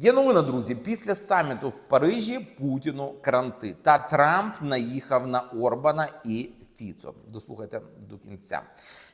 Є новина, друзі. Після саміту в Парижі Путіну кранти та Трамп наїхав на Орбана і Фіцо. Дослухайте до кінця.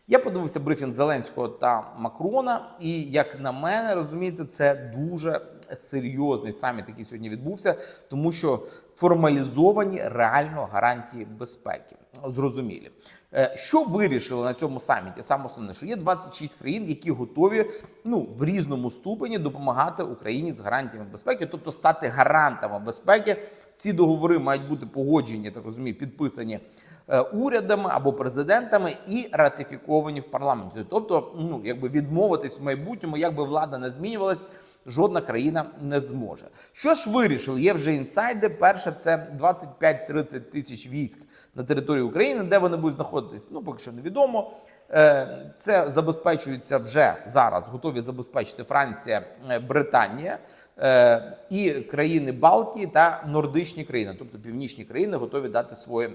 Я подивився брифінг Зеленського та Макрона, і як на мене, розумієте, це дуже серйозний саміт, який сьогодні відбувся, тому що формалізовані реально гарантії безпеки. Зрозумілі, Е, що вирішили на цьому саміті? Саме основне, що є 26 країн, які готові ну в різному ступені допомагати Україні з гарантіями безпеки, тобто стати гарантами безпеки. Ці договори мають бути погоджені, так розумію, підписані е, урядами або президентами і ратифіковані в парламенті. Тобто, ну якби відмовитись в майбутньому, якби влада не змінювалась, жодна країна не зможе. Що ж вирішили? Є вже інсайди. Перше, це 25-30 тисяч військ на території України, де вони будуть знаходитись. Ну поки що невідомо. Е, Це забезпечується вже зараз. Готові забезпечити Франція, е, Британія е, і країни Балтії та нордичні країни, тобто північні країни, готові дати свої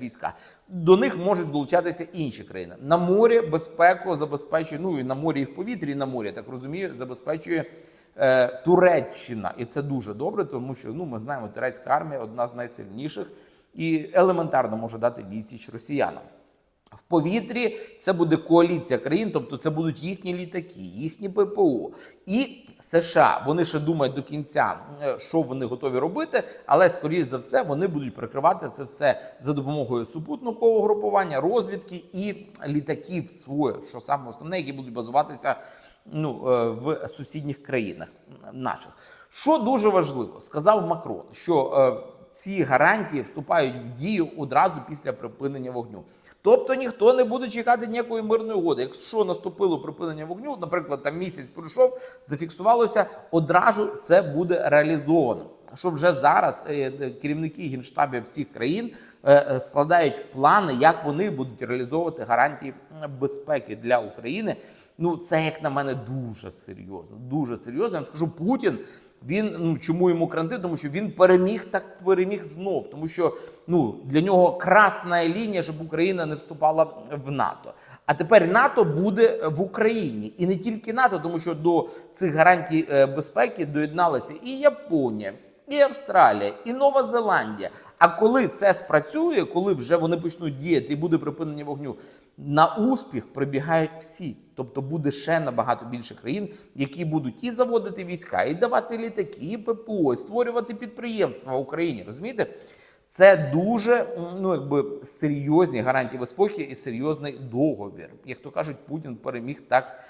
війська. До них можуть долучатися інші країни. На морі безпеку забезпечує. Ну і на морі, і в повітрі, і на морі, я так розумію, забезпечує. Е, Туреччина, і це дуже добре, тому що ну ми знаємо, турецька армія одна з найсильніших і елементарно може дати відсіч росіянам. В повітрі це буде коаліція країн, тобто це будуть їхні літаки, їхні ППО і США. Вони ще думають до кінця, що вони готові робити, але скоріш за все вони будуть прикривати це все за допомогою супутникового групування, розвідки і літаків своє, що саме основне, які будуть базуватися ну, е, в сусідніх країнах наших. Що дуже важливо, сказав Макрон, що е, ці гарантії вступають в дію одразу після припинення вогню. Тобто ніхто не буде чекати ніякої мирної угоди. Якщо наступило припинення вогню, наприклад, там місяць пройшов, зафіксувалося, одразу це буде реалізовано. Що вже зараз е, е, керівники генштабів всіх країн е, складають плани, як вони будуть реалізовувати гарантії безпеки для України. Ну це як на мене дуже серйозно. Дуже серйозно. Я вам скажу, Путін він ну чому йому кранти? Тому що він переміг так переміг знов, тому що ну для нього красна лінія, щоб Україна не вступала в НАТО. А тепер НАТО буде в Україні, і не тільки НАТО, тому що до цих гарантій безпеки доєдналися і Японія, і Австралія, і Нова Зеландія. А коли це спрацює, коли вже вони почнуть діяти і буде припинення вогню, на успіх прибігають всі. Тобто буде ще набагато більше країн, які будуть і заводити війська, і давати літаки, і ППО, і створювати підприємства в Україні. Розумієте? Це дуже ну якби серйозні гарантії безпеки і серйозний договір. Як то кажуть, Путін переміг так